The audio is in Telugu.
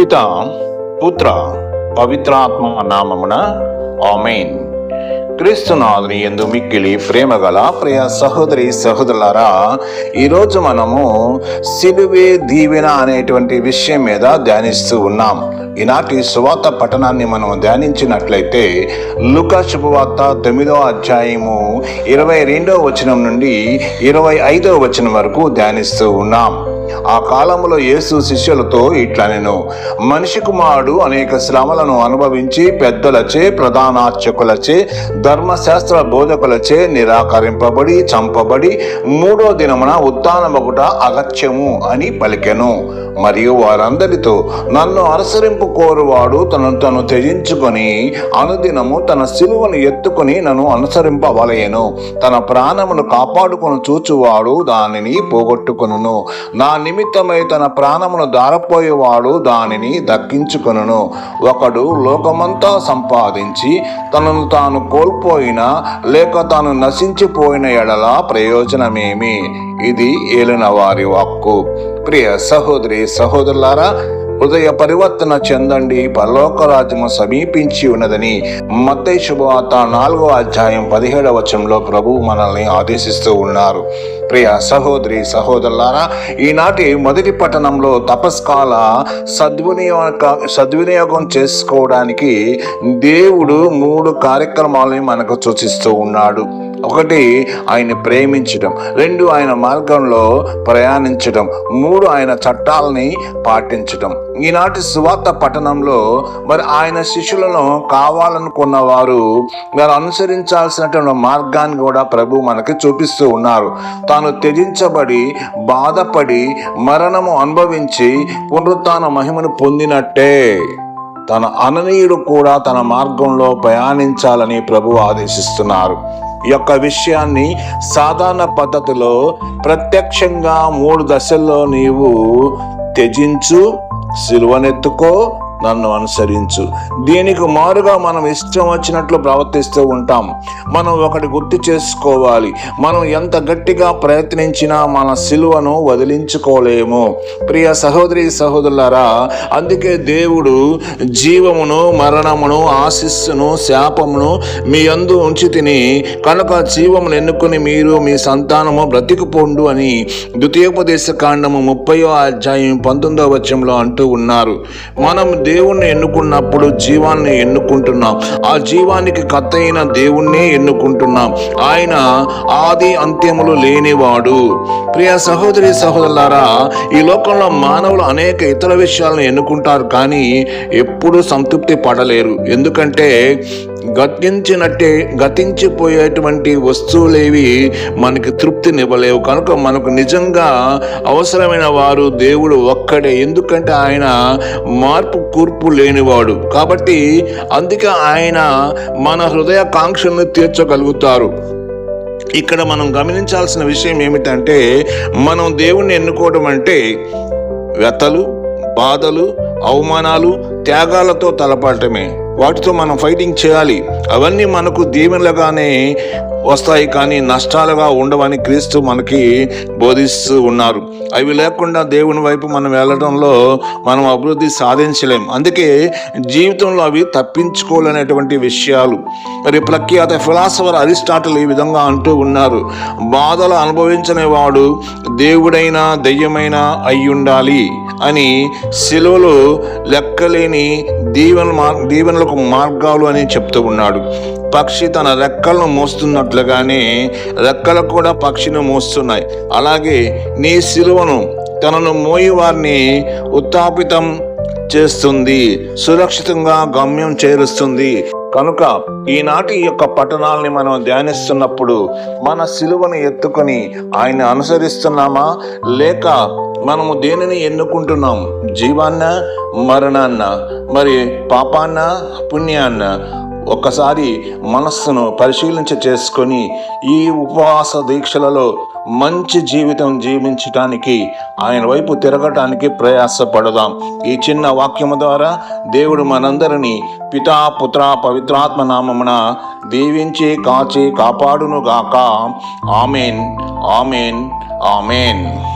పిత పుత్ర పవిత్రాత్మ నామమున ఆమెన్. క్రీస్తునాథుని ఎందు మిక్కిలి ప్రేమ గల ప్రియ సహోదరి సహోదరులారా ఈరోజు మనము సిలువే దీవెన అనేటువంటి విషయం మీద ధ్యానిస్తూ ఉన్నాం. ఈనాటి సువార్త పఠనాన్ని మనం ధ్యానించినట్లయితే లుకా శుభవార్త తొమ్మిదో అధ్యాయము ఇరవై రెండో వచనం నుండి ఇరవై ఐదో వచనం వరకు ధ్యానిస్తూ ఉన్నాం. ఆ కాలంలో యేసు శిష్యులతో ఇట్లా నేను మనిషి కుమారుడు అనేక శ్రమలను అనుభవించి పెద్దలచే ప్రధానార్చకులచే ధర్మశాస్త్ర బోధకులచే నిరాకరింపబడి చంపబడి మూడో దినమున ఉత్థానమగుట అగత్యము అని పలికెను. మరియు వారందరితో నన్ను అనుసరింపు కోరువాడు తనను తను త్యజించుకొని అనుదినము తన సిలువను ఎత్తుకొని నన్ను అనుసరింపవలయను తన ప్రాణమును కాపాడుకొని చూచువాడు దానిని పోగొట్టుకును నా నిమిత్తమై తన ప్రాణమును దారపోయేవాడు దానిని దక్కించుకొనును. ఒకడు లోకమంతా సంపాదించి తనను తాను కోల్పోయిన లేక తాను నశించిపోయిన ఎడల ప్రయోజనమేమి? ఇది ఏలిన వారి వాక్కు. ప్రియ సహోదరి సహోదరులారా హృదయ పరివర్తన చెందండి. పరలోక రాజ్యము సమీపించి ఉన్నదని మత్తై శుభవార్త నాలుగో అధ్యాయం పదిహేడవ వచనంలో ప్రభు మనల్ని ఆదేశిస్తూ ఉన్నారు. ప్రియ సహోదరి సహోదరులారా ఈనాటి మొదటి పట్టణంలో తపస్కాల సద్వినియోగ సద్వినియోగం చేసుకోవడానికి దేవుడు మూడు కార్యక్రమాలని మనకు సూచిస్తూ ఉన్నాడు. ఒకటి ఆయన ప్రేమించడం రెండు ఆయన మార్గంలో ప్రయాణించడం మూడు ఆయన చట్టాలని పాటించడం ఈనాటి సువార్త పట్టణంలో మరి ఆయన శిష్యులను కావాలనుకున్న వారు వారు అనుసరించాల్సినటువంటి మార్గాన్ని కూడా ప్రభు మనకి చూపిస్తూ ఉన్నారు. తాను త్యజించబడి బాధపడి మరణము అనుభవించి పునరుత్న మహిమను పొందినట్టే. తన అననీయుడు కూడా తన మార్గంలో ప్రయాణించాలని ప్రభు ఆదేశిస్తున్నారు. యొక్క విషయాన్ని సాధారణ పద్ధతిలో ప్రత్యక్షంగా మూడు దశల్లో నీవు త్యజించు సిలువనెత్తుకో నన్ను అనుసరించు. దీనికి మారుగా మనం ఇష్టం వచ్చినట్లు ప్రవర్తిస్తూ ఉంటాం. మనం ఒకటి గుర్తు చేసుకోవాలి. మనం ఎంత గట్టిగా ప్రయత్నించినా మన సిలువను వదిలించుకోలేము. ప్రియ సహోదరి సహోదరులారా అందుకే దేవుడు జీవమును మరణమును ఆశిస్సును శాపమును మీ అందు ఉంచి తిని కనుక జీవమును ఎన్నుకొని మీరు మీ సంతానము బ్రతికిపోండు అని ద్వితీయోపదేశ కాండము ముప్పయో అధ్యాయం పంతొమ్మిదో వచనంలో అంటూ ఉన్నారు. మనం దేవుణ్ణి ఎన్నుకున్నప్పుడు జీవాన్ని ఎన్నుకుంటున్నాం. ఆ జీవానికి కత్త అయిన దేవుణ్ణే ఎన్నుకుంటున్నాం. ఆయన ఆది అంత్యములు లేనివాడు. ప్రియ సహోదరి సహోదరులారా ఈ లోకంలో మానవులు అనేక ఇతర విషయాలను ఎన్నుకుంటారు కానీ ఎప్పుడూ సంతృప్తి పడలేరు. ఎందుకంటే గతించినట్టే గతించిపోయేటువంటి వస్తువులేవి మనకి తృప్తినివ్వలేవు. కనుక మనకు నిజంగా అవసరమైన వారు దేవుడు ఒక్కడే. ఎందుకంటే ఆయన మార్పు కూర్పు లేనివాడు. కాబట్టి అందుకే ఆయన మన హృదయ కాంక్షలను తీర్చగలుగుతారు. ఇక్కడ మనం గమనించాల్సిన విషయం ఏమిటంటే మనం దేవుణ్ణి ఎన్నుకోవడం అంటే వ్యతలు బాధలు అవమానాలు త్యాగాలతో తలపడటమే. వాటితో మనం ఫైటింగ్ చేయాలి. అవన్నీ మనకు దీవెనలుగానే వస్తాయి కానీ నష్టాలుగా ఉండవని క్రీస్తు మనకి బోధిస్తూ ఉన్నారు. అవి లేకుండా దేవుని వైపు మనం వెళ్ళడంలో మనం అభివృద్ధి సాధించలేం. అందుకే జీవితంలో అవి తప్పించుకోలేనటువంటి విషయాలు. మరి ప్రఖ్యాత ఫిలాసఫర్ అరిస్టాటిల్ ఈ విధంగా అంటూ ఉన్నారు. బాధలు అనుభవించని వాడు దేవుడైనా దెయ్యమైన అయ్యుండాలి అని సెలవులు లెక్కలేని దీవెన మార్ దీవెనలకు మార్గాలు అని చెప్తూ ఉన్నాడు. పక్షి తన రెక్కలను మోస్తున్నట్లుగానే రెక్కలు కూడా పక్షిని మోస్తున్నాయి. అలాగే నీ సిలువను తనను మోయి వారిని ఉత్తాపితం చేస్తుంది సురక్షితంగా గమ్యం చేరుస్తుంది. కనుక ఈనాటి యొక్క పట్టణాలని మనం ధ్యానిస్తున్నప్పుడు మన సిలువను ఎత్తుకొని ఆయన అనుసరిస్తున్నామా? లేక మనము దేనిని ఎన్నుకుంటున్నాం? జీవాన్న మరణాన్న మరి పాపాన్న పుణ్యాన్న? ఒక్కసారి మనస్సును పరిశీలించ చేసుకొని ఈ ఉపవాస దీక్షలలో మంచి జీవితం జీవించటానికి ఆయన వైపు తిరగటానికి ప్రయాసపడదాం. ఈ చిన్న వాక్యము ద్వారా దేవుడు మనందరినీ పితా పుత్ర పవిత్రాత్మ నామమున దీవించి కాచి కాపాడునుగాక. Amen amen amen.